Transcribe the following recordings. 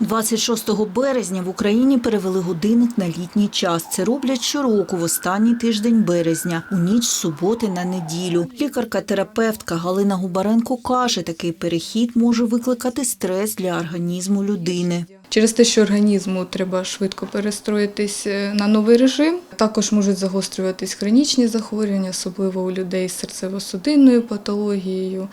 26 березня в Україні перевели годинник на літній час. Це роблять щороку в останній тиждень березня, у ніч суботи на неділю. Лікарка-терапевтка Галина Губаренко каже, такий перехід може викликати стрес для організму людини. Через те, що організму треба швидко перестроїтись е, на новий режим, також можуть загострюватись хронічні захворювання, особливо у людей з серцево-судинною патологією.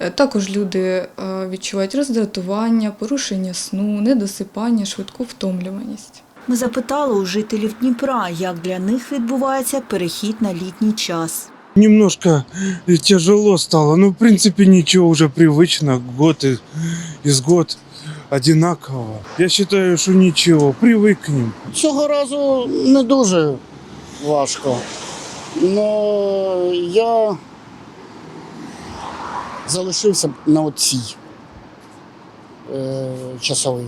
Е, Також люди е, відчувають роздратування, порушення сну, недосипання, швидку втомлюваність. Ми запитали у жителів Дніпра, як для них відбувається перехід на літній час. Немножко тяжело стало, но в принципе ничего уже привычно, год из год одинаково. Я считаю, что ничего, привыкнем. Цього разу не дуже важко. Но я залишився на оцій е, часовий.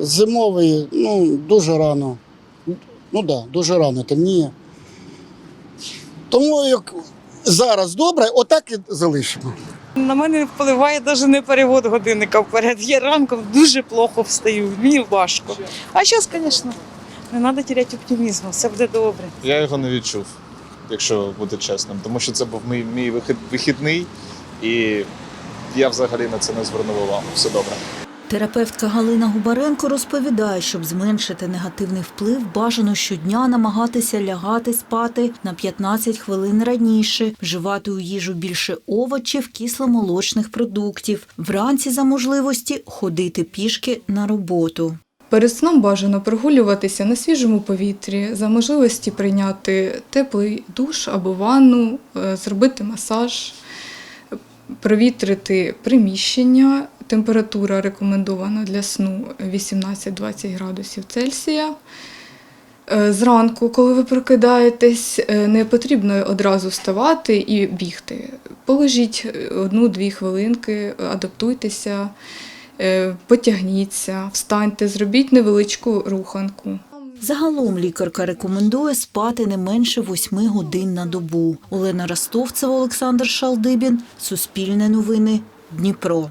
Зимовий, ну, дуже рано. Ну так, да, дуже рано темніє. Тому як зараз добре, отак і залишимо. На мене впливає навіть не перевод годинника вперед. Я ранком дуже плохо встаю, мені важко. А зараз, звісно, не треба теряти оптимізму, все буде добре. Я його не відчув, якщо бути чесним, тому що це був мій, мій вихід, вихідний, і я взагалі на це не звернув увагу. Все добре. Терапевтка Галина Губаренко розповідає, щоб зменшити негативний вплив, бажано щодня намагатися лягати спати на 15 хвилин раніше, вживати у їжу більше овочів, кисломолочних продуктів, вранці за можливості ходити пішки на роботу. Перед сном бажано прогулюватися на свіжому повітрі, за можливості прийняти теплий душ або ванну, е, зробити масаж, провітрити приміщення. Температура рекомендована для сну 18-20 градусів Цельсія. Е, Зранку, коли ви прокидаєтесь, е, не потрібно одразу вставати і бігти. Положіть е, одну-дві хвилинки, адаптуйтеся, потягніться, встаньте, зробіть невеличку руханку. Загалом лікарка рекомендує спати не менше 8 годин на добу. Олена Ростовцева, Олександр Шалдибін, Суспільне новини, Дніпро.